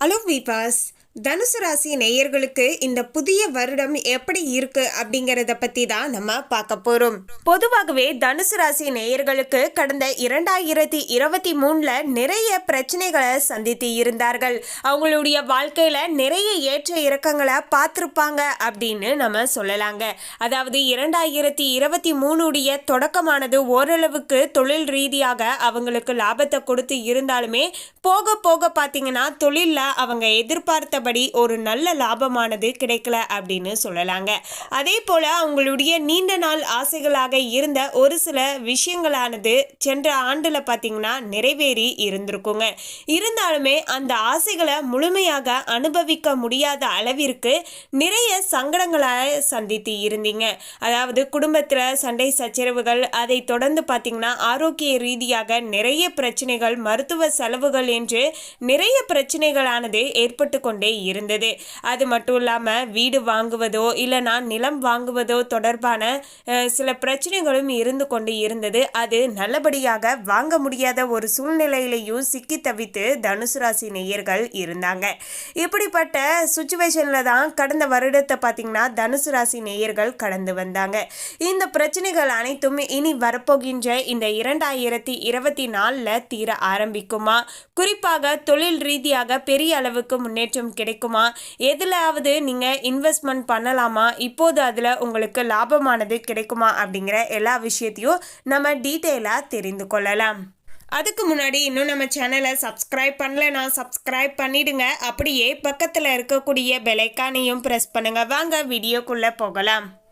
Aloo Weavers தனுசு ராசி நேயர்களுக்கு இந்த புதிய வருடம் எப்படி இருக்கு அப்படிங்கறத பத்தி தான் நம்ம பார்க்க போறோம். பொதுவாகவே தனுசு ராசி நேயர்களுக்கு கடந்த இரண்டாயிரத்தி இருபத்தி மூணுல நிறைய பிரச்சனைகளை சந்தித்து இருந்தார்கள். அவங்களுடைய வாழ்க்கையில நிறைய ஏற்ற இறக்கங்களை பார்த்துருப்பாங்க அப்படின்னு நம்ம சொல்லலாங்க. அதாவது இரண்டாயிரத்தி இருபத்தி மூணுடைய தொடக்கமானது ஓரளவுக்கு தொழில் ரீதியாக அவங்களுக்கு லாபத்தை கொடுத்து இருந்தாலுமே போக போக பார்த்தீங்கன்னா தொழிலில் அவங்க எதிர்பார்த்த எதிர்பார்த்தபடி ஒரு நல்ல லாபமானது கிடைக்கல அப்படின்னு சொல்லலாங்க. அதே போல் அவங்களுடைய நீண்ட நாள் ஆசைகளாக இருந்த ஒரு சில விஷயங்களானது சென்ற ஆண்டில் பார்த்தீங்கன்னா நிறைவேறி இருந்திருக்குங்க. இருந்தாலுமே அந்த ஆசைகளை முழுமையாக அனுபவிக்க முடியாத அளவிற்கு நிறைய சங்கடங்களை சந்தித்து இருந்தீங்க. அதாவது குடும்பத்தில் சண்டை சச்சரவுகள் அதை தொடர்ந்து பார்த்தீங்கன்னா ஆரோக்கிய ரீதியாக நிறைய பிரச்சனைகள் மருத்துவ செலவுகள் என்று நிறைய பிரச்சனைகளானது ஏற்பட்டு கொண்டே இருந்தது. அது மட்டும் இல்லாமல் வீடு வாங்குவதோ இல்லைனா நிலம் வாங்குவதோ தொடர்பான சில பிரச்சனைகளும் இருந்து கொண்டு இருந்தது. அது நல்லபடியாக வாங்க முடியாத ஒரு சூழ்நிலையிலையும் சிக்கி தவித்து தனுசு ராசி நேயர்கள் இருந்தாங்க. இப்படிப்பட்ட சுச்சுவேஷனில் தான் கடந்த வருடத்தை பார்த்தீங்கன்னா தனுசு ராசி நேயர்கள் கடந்து வந்தாங்க. இந்த பிரச்சனைகள் அனைத்தும் இனி வரப்போகின்ற இந்த இரண்டாயிரத்தி இருபத்தி நாலில் தீர ஆரம்பிக்குமா? குறிப்பாக தொழில் ரீதியாக பெரிய அளவுக்கு முன்னேற்றம் கிடைக்குமா? எதுலாவது நீங்கள் இன்வெஸ்ட்மெண்ட் பண்ணலாமா? இப்போது அதில் உங்களுக்கு லாபமானது கிடைக்குமா? அப்படிங்கிற எல்லா விஷயத்தையும் நம்ம டீட்டெயிலாக தெரிந்து கொள்ளலாம். அதுக்கு முன்னாடி இன்னும் நம்ம சேனலை சப்ஸ்கிரைப் பண்ணலனா சப்ஸ்கிரைப் பண்ணிடுங்க. அப்படியே பக்கத்தில் இருக்கக்கூடிய பெலைக்கானையும் ப்ரெஸ் பண்ணுங்கள் வாங்க வீடியோக்குள்ளே போகலாம்.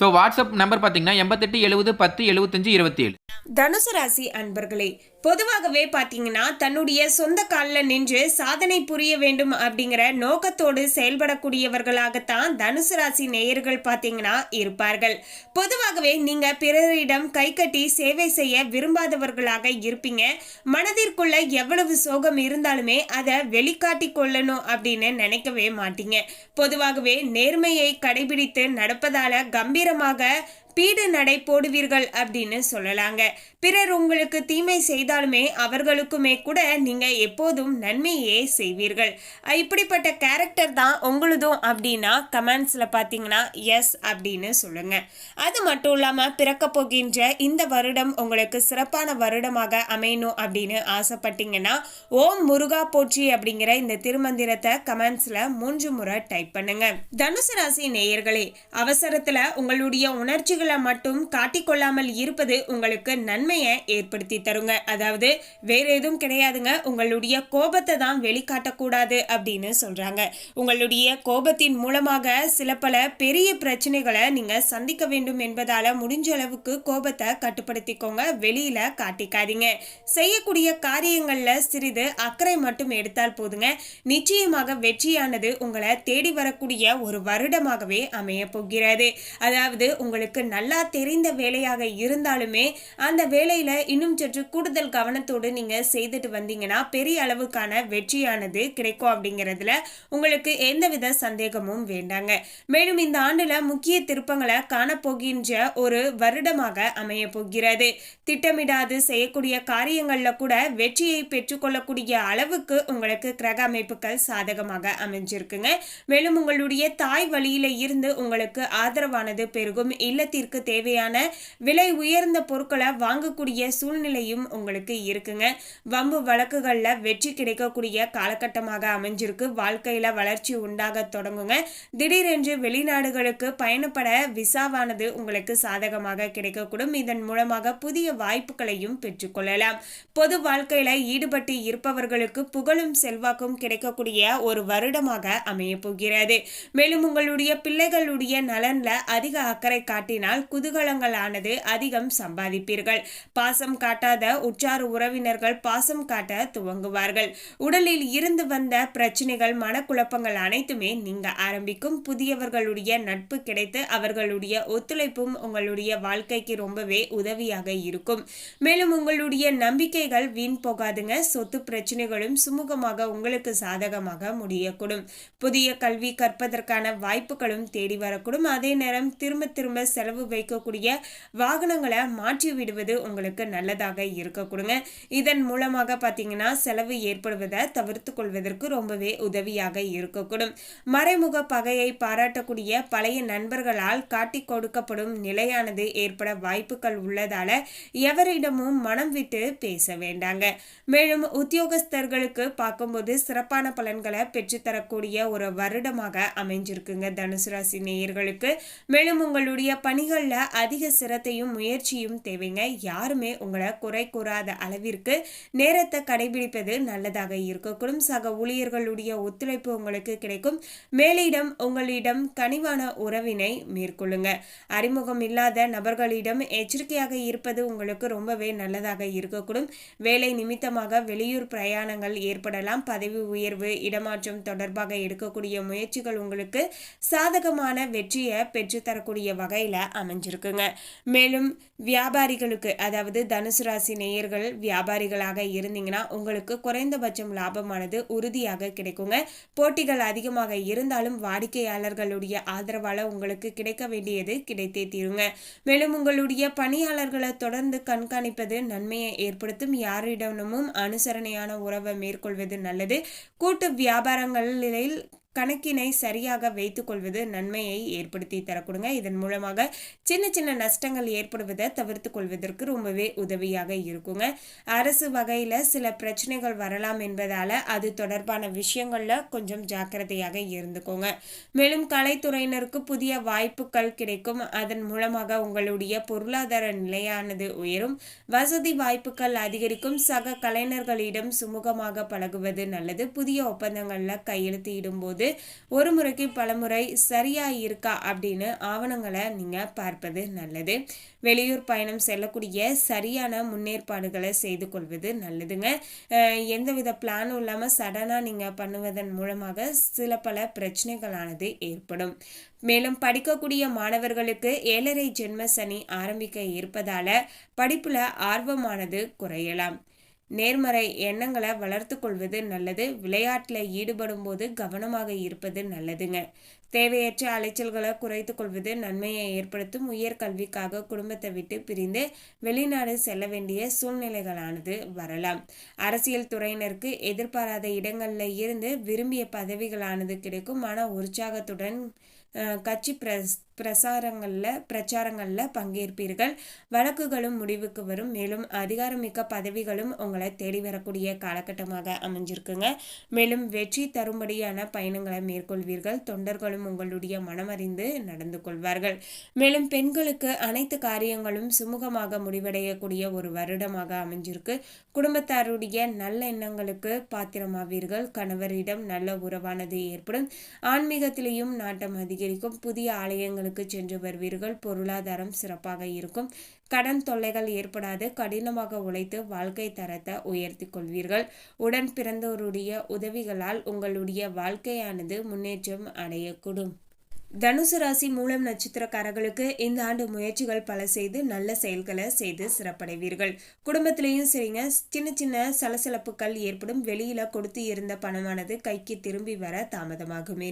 ஸோ வாட்ஸ்அப் நம்பர் பார்த்தீங்கன்னா எண்பத்தெட்டு எழுபது பத்து எழுபத்தஞ்சு இருபத்தி ஏழு தனுசு ராசி அன்பர்களே பொதுவாகவே பார்த்தீங்கன்னா தன்னுடைய சொந்த காலில் நின்று சாதனை புரிய வேண்டும் அப்படிங்கிற நோக்கத்தோடு செயல்படக்கூடியவர்களாகத்தான் தனுசு ராசி நேயர்கள் பார்த்தீங்கன்னா இருப்பார்கள். பொதுவாகவே நீங்கள் பிறரிடம் கை கட்டி சேவை செய்ய விரும்பாதவர்களாக இருப்பீங்க. மனதிற்குள்ள எவ்வளவு சோகம் இருந்தாலுமே அதை வெளிக்காட்டி கொள்ளணும் அப்படின்னு நினைக்கவே மாட்டீங்க. பொதுவாகவே நேர்மையை கடைபிடித்து நடப்பதால தீவிரமாக பீடு நடை போடுவீர்கள் அப்படின்னு சொல்லலாங்க. பிறர் உங்களுக்கு தீமை செய்தாலுமே அவர்களுக்குமே கூட நீங்க எப்போதும் நன்மையே செய்வீர்கள். இப்படிப்பட்ட கேரக்டர் தான் உங்களுதும் அப்படின்னா கமெண்ட்ஸ்ல பார்த்தீங்கன்னா எஸ் அப்படின்னு சொல்லுங்க. அது மட்டும் இல்லாம பிறக்க போகின்ற இந்த வருடம் உங்களுக்கு சிறப்பான வருடமாக அமையணும் அப்படின்னு ஆசைப்பட்டீங்கன்னா ஓம் முருகா போற்றி அப்படிங்கிற இந்த திருமந்திரத்தை கமெண்ட்ஸ்ல மூன்று முறை டைப் பண்ணுங்க. தனுசு ராசி நேயர்களே அவசரத்துல உங்களுடைய உணர்ச்சிகள் மட்டும் காட்டிக்கொள்ளாமல் இருப்பது உங்களுக்கு நன்மையை ஏற்படுத்தி தருங்க. அதாவது வேற எதுவும் கிடையாதுங்க. உங்களுடைய கோபத்தை தான் வெளிக்காட்டக்கூடாது அப்படின்னு சொல்றாங்க. உங்களுடைய கோபத்தின் மூலமாக சில பல பெரிய பிரச்சனைகளை நீங்க சந்திக்க வேண்டும் என்பதால முடிஞ்ச அளவுக்கு கோபத்தை கட்டுப்படுத்திக்கோங்க. வெளியில காட்டிக்காதீங்க. செய்யக்கூடிய காரியங்கள்ல சிறிது அக்கறை மட்டும் எடுத்தால் போதுங்க. நிச்சயமாக வெற்றியானது உங்களை தேடி வரக்கூடிய ஒரு வருடமாகவே அமைய போகிறது. அதாவது உங்களுக்கு நல்லா தெரிந்த வேலையாக இருந்தாலுமே அந்த வேலையில் இன்னும் சற்று கூடுதல் கவனத்தோடு நீங்கள் செய்துட்டு வந்தீங்கன்னா பெரிய அளவுக்கான வெற்றியானது கிடைக்கும் அப்படிங்கிறதுல உங்களுக்கு எந்தவித சந்தேகமும் வேண்டாங்க. மேலும் இந்த ஆண்டில் முக்கிய திருப்பங்களை காணப்போகின்ற ஒரு வருடமாக அமைய போகிறது. திட்டமிடாது செய்யக்கூடிய காரியங்களில் கூட வெற்றியை பெற்றுக்கொள்ளக்கூடிய அளவுக்கு உங்களுக்கு கிரக அமைப்புகள் சாதகமாக அமைஞ்சிருக்குங்க. மேலும் உங்களுடைய தாய் வழியில இருந்து உங்களுக்கு ஆதரவானது பெருகும். இல்லத்திற்கு தேவையான விலை உயர்ந்த பொருட்களை வாங்கக்கூடிய சூழ்நிலையும் உங்களுக்கு இருக்குங்க. வம்பு வழக்குகளில் வெற்றி கிடைக்கக்கூடிய காலகட்டமாக அமைஞ்சிருக்கு. வாழ்க்கையில் வளர்ச்சி உண்டாக தொடங்குங்க. திடீரென்று வெளிநாடுகளுக்கு பயணப்பட விசாவானது உங்களுக்கு சாதகமாக கிடைக்கக்கூடும். இதன் மூலமாக புதிய வாய்ப்புகளையும் பெற்றுக்கொள்ளலாம் பொது வாழ்க்கையில ஈடுபட்டு இருப்பவர்களுக்கு புகழும் செல்வாக்கும் கிடைக்கக்கூடிய ஒரு வருடமாக அமைய போகிறது. மேலும் உங்களுடைய பிள்ளைகளுடைய நலன்ல அதிக அக்கறை காட்டினால் இதனால் குதூகலங்களானது அதிகம் சம்பாதிப்பீர்கள். பாசம் காட்டாத உற்றார் உறவினர்கள் பாசம் காட்ட துவங்குவார்கள். உடலில் இருந்து வந்த பிரச்சனைகள் மனக்குழப்பங்கள் அனைத்துமே நீங்க ஆரம்பிக்கும். புதியவர்களுடைய நட்பு கிடைத்து அவர்களுடைய ஒத்துழைப்பும் உங்களுடைய வாழ்க்கைக்கு ரொம்பவே உதவியாக இருக்கும். மேலும் உங்களுடைய நம்பிக்கைகள் வீண் போகாதுங்க. சொத்து பிரச்சனைகளும் சுமூகமாக உங்களுக்கு சாதகமாக முடியக்கூடும். புதிய கல்வி கற்பதற்கான வாய்ப்புகளும் தேடி வரக்கூடும். அதே நேரம் திரும்ப திரும்ப செலவு வைக்கக்கூடிய வாகனங்களை மாற்றி விடுவது உங்களுக்கு நல்லதாக இருக்கக்கூடுங்க இதன் மூலமாக பார்த்தீங்கன்னா செலவு ஏற்படுவதை தவிர்த்து கொள்வதற்கு ரொம்பவே உதவியாக இருக்கக்கூடும் மறைமுக பகையை பாராட்டக்கூடிய பழைய நண்பர்களால் காட்டிக் கொடுக்கப்படும் நிலையானது ஏற்பட வாய்ப்புகள் உள்ளதால எவரிடமும் மனம் விட்டு பேச வேண்டாங்க. மேலும் உத்தியோகஸ்தர்களுக்கு பார்க்கும்போது சிறப்பான பலன்களை பெற்றுத்தரக்கூடிய ஒரு வருடமாக அமைஞ்சிருக்குங்க தனுசு ராசி நேயர்களுக்கு. மேலும் உங்களுடைய பணி பணிகளில் அதிக சிரத்தையும் முயற்சியும் தேவைங்க. யாருமே உங்களை குறை கூறாத அளவிற்கு நேரத்தை கடைபிடிப்பது நல்லதாக இருக்கக்கூடும் சக ஊழியர்களுடைய ஒத்துழைப்பு உங்களுக்கு கிடைக்கும். மேலிடம் உங்களிடம் கனிவான உறவினை மேற்கொள்ளுங்க. அறிமுகம் இல்லாத நபர்களிடம் எச்சரிக்கையாக இருப்பது உங்களுக்கு ரொம்பவே நல்லதாக இருக்கக்கூடும். வேலை நிமித்தமாக வெளியூர் பிரயாணங்கள் ஏற்படலாம். பதவி உயர்வு இடமாற்றம் தொடர்பாக எடுக்கக்கூடிய முயற்சிகள் உங்களுக்கு சாதகமான வெற்றியை பெற்றுத்தரக்கூடிய வகையில் அமைஞ்சிருக்குங்க. மேலும் வியாபாரிகளுக்கு அதாவது தனுசு ராசி நேயர்கள் வியாபாரிகளாக இருந்தீங்கன்னா உங்களுக்கு குறைந்தபட்சம் லாபமானது உறுதியாக கிடைக்குங்க. போட்டிகள் அதிகமாக இருந்தாலும் வாடிக்கையாளர்களுடைய ஆதரவால் உங்களுக்கு கிடைக்க வேண்டியது கிடைத்தே தீருங்க. மேலும் உங்களுடைய பணியாளர்களை தொடர்ந்து கண்காணிப்பது நன்மையை ஏற்படுத்தும் யாரிடமும் அனுசரணையான உறவை மேற்கொள்வது நல்லது. கூட்டு வியாபாரங்களில் கணக்கினை சரியாக வைத்துக்கொள்வது நன்மையை ஏற்படுத்தி தரக்கூடுங்க. இதன் மூலமாக சின்ன சின்ன நஷ்டங்கள் ஏற்படுவதை தவிர்த்து கொள்வதற்கு ரொம்பவே உதவியாக இருக்குங்க. அரசு வகையில் சில பிரச்சனைகள் வரலாம் என்பதால் அது தொடர்பான விஷயங்களில் கொஞ்சம் ஜாக்கிரதையாக இருந்துக்கோங்க. மேலும் கலைத்துறையினருக்கு புதிய வாய்ப்புகள் கிடைக்கும். அதன் மூலமாக உங்களுடைய பொருளாதார நிலையானது உயரும். வசதி வாய்ப்புகள் அதிகரிக்கும். சக கலைஞர்களிடம் சுமூகமாக பழகுவது நல்லது. புதிய ஒப்பந்தங்களில் கையெழுத்து ஒரு முறைக்கு பலமுறை சரியாக இருக்கா அப்படின்னு ஆவணங்களை நீங்கள் பார்ப்பது நல்லது. வெளியூர் பயணம் செல்லக்கூடிய சரியான முன்னேற்பாடுகளை செய்து கொள்வது நல்லதுங்க. எந்தவித பிளானும் இல்லாமல் சடனாக நீங்கள் பண்ணுவதன் மூலமாக சில பல பிரச்சனைகளானது ஏற்படும். மேலும் படிக்கக்கூடிய மாணவர்களுக்கு ஏழரை ஜென்ம சனி ஆரம்பிக்க இருப்பதால படிப்புல ஆர்வமானது குறையலாம். நேர்மறை எண்ணங்களை வளர்த்து கொள்வது நல்லது விளையாட்டில் ஈடுபடும் போது கவனமாக இருப்பது நல்லதுங்க. தேவையற்ற அலைச்சல்களை குறைத்து கொள்வது நன்மையை ஏற்படுத்தும். உயர்கல்விக்காக குடும்பத்தை விட்டு பிரிந்து வெளிநாடு செல்ல வேண்டிய சூழ்நிலைகளானது வரலாம். அரசியல் துறையினருக்கு எதிர்பாராத இடங்களில் இருந்து விரும்பிய பதவிகளானது கிடைக்கும். மன உற்சாகத்துடன் கட்சி பிரஸ் பிரசாரங்களில் பிரச்சாரங்களில் பங்கேற்பீர்கள். வழக்குகளும் முடிவுக்கு வரும். மேலும் அதிகாரமிக்க பதவிகளும் உங்களை தேடி வரக்கூடிய காலகட்டமாக அமைஞ்சிருக்குங்க. மேலும் வெற்றி தரும்படியான பயணங்களை மேற்கொள்வீர்கள். தொண்டர்களும் உங்களுடைய மனமறிந்து நடந்து கொள்வார்கள். மேலும் பெண்களுக்கு அனைத்து காரியங்களும் சுமூகமாக முடிவடையக்கூடிய ஒரு வருடமாக அமைஞ்சிருக்கு. குடும்பத்தாருடைய நல்ல எண்ணங்களுக்கு பாத்திரமாவீர்கள். கணவரிடம் நல்ல உறவானது ஏற்படும். ஆன்மீகத்திலேயும் நாட்டம் அதிகரிக்கும். புதிய ஆலயங்களுக்கு சென்று வருவீர்கள். பொருளாதாரம் சிறப்பாக இருக்கும். கடன் தொல்லைகள் ஏற்படாது. கடினமாக உழைத்து வாழ்க்கை தரத்தை உயர்த்தி கொள்வீர்கள். உடன் பிறந்தோருடைய உதவிகளால் உங்களுடைய வாழ்க்கையானது முன்னேற்றம் அடையக்கூடும். தனுசு ராசி மூலம் நட்சத்திரக்காரர்களுக்கு இந்த ஆண்டு முயற்சிகள் பல செய்து நல்ல செயல்களை செய்து சிறப்படைவீர்கள். குடும்பத்திலையும் சரிங்க. சின்ன சின்ன சலசலப்புகள் ஏற்படும். வெளியில கொடுத்து இருந்த பணமானது கைக்கு திரும்பி வர தாமதமாகும்.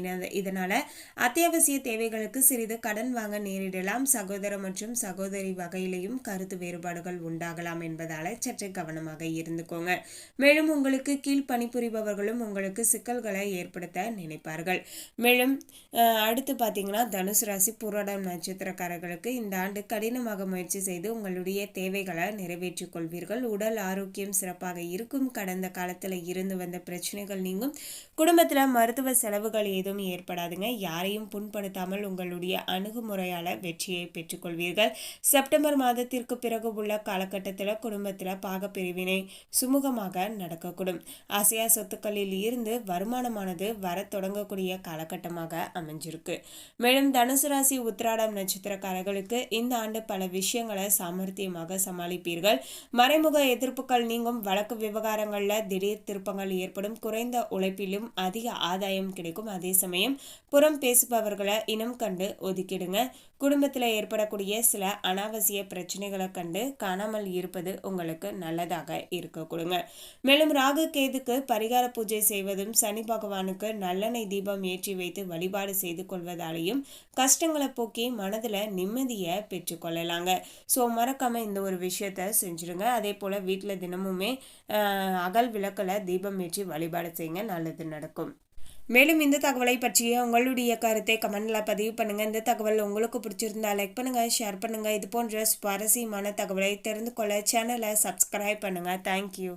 இதனால அத்தியாவசிய தேவைகளுக்கு சிறிது கடன் வாங்க நேரிடலாம். சகோதர மற்றும் சகோதரி வகையிலையும் கருத்து வேறுபாடுகள் உண்டாகலாம் என்பதால சற்று கவனமாக இருந்துக்கோங்க. மேலும் உங்களுக்கு கீழ் பணிபுரிபவர்களும் உங்களுக்கு சிக்கல்களை ஏற்படுத்த நினைப்பார்கள். மேலும் அடுத்து பார்த்தீங்கன்னா தனுசு ராசி புராடம் நட்சத்திரக்காரர்களுக்கு இந்த ஆண்டு கடினமாக முயற்சி செய்து உங்களுடைய தேவைகளை நிறைவேற்றிக் கொள்வீர்கள். உடல் ஆரோக்கியம் சிறப்பாக இருக்கும். கடந்த காலத்தில் இருந்து வந்த பிரச்சனைகள் நீங்கும். குடும்பத்தில் மருத்துவ செலவுகள் ஏதும் ஏற்படாதுங்க. யாரையும் புண்படுத்தாமல் உங்களுடைய அணுகுமுறையால் வெற்றியை பெற்றுக்கொள்வீர்கள் செப்டம்பர் மாதத்திற்கு பிறகு உள்ள காலகட்டத்தில் குடும்பத்தில் பாகப்பிரிவினை சுமூகமாக நடக்கக்கூடும். அசையா சொத்துக்களில் இருந்து வருமானமானது வர தொடங்கக்கூடிய காலகட்டமாக அமைஞ்சிருக்கு. மேலும் தனுசு ராசி உத்திராடம் நட்சத்திரக்காரர்களுக்கு இந்த ஆண்டு பல விஷயங்களை சாமர்த்தியமாக சமாளிப்பீர்கள். மறைமுக எதிர்ப்புகள் நீங்கும் வழக்கு விவகாரங்களில் திடீர் திருப்பங்கள் ஏற்படும் குறைந்த உழைப்பிலும் அதிக ஆதாயம் கிடைக்கும். அதே சமயம் புறம் பேசுபவர்களை இனம் கண்டு ஒதுக்கிடுங்க. குடும்பத்தில் ஏற்படக்கூடிய சில அனாவசிய பிரச்சனைகளை கண்டு காணாமல் இருப்பது உங்களுக்கு நல்லதாக இருக்க கொடுங்க. மேலும் ராகு கேதுக்கு பரிகார பூஜை செய்வதும் சனி பகவானுக்கு நல்லெண்ணெய் தீபம் ஏற்றி வைத்து வழிபாடு செய்து கொள்வதாலையும் கஷ்டங்களை போக்கி மனதில் நிம்மதியை பெற்றுக்கொள்ளலாங்க. ஸோ மறக்காமல் இந்த ஒரு விஷயத்த செஞ்சுருங்க அதே போல் வீட்டில் தினமுமே அகல் விளக்கில் தீபம் ஏற்றி வழிபாடு செய்யுங்க நல்லது நடக்கும். மேலும் இந்த தகவலை பற்றிய உங்களுடைய கருத்தை கமெண்ட்ல பதிவு பண்ணுங்க. இந்த தகவல் உங்களுக்கு பிடிச்சிருந்தா லைக் பண்ணுங்க ஷேர் பண்ணுங்க. இது போன்ற சுவாரஸ்யமான தகவலை தெரிந்து கொள்ள சேனலை சப்ஸ்கிரைப் பண்ணுங்க. தேங்க்யூ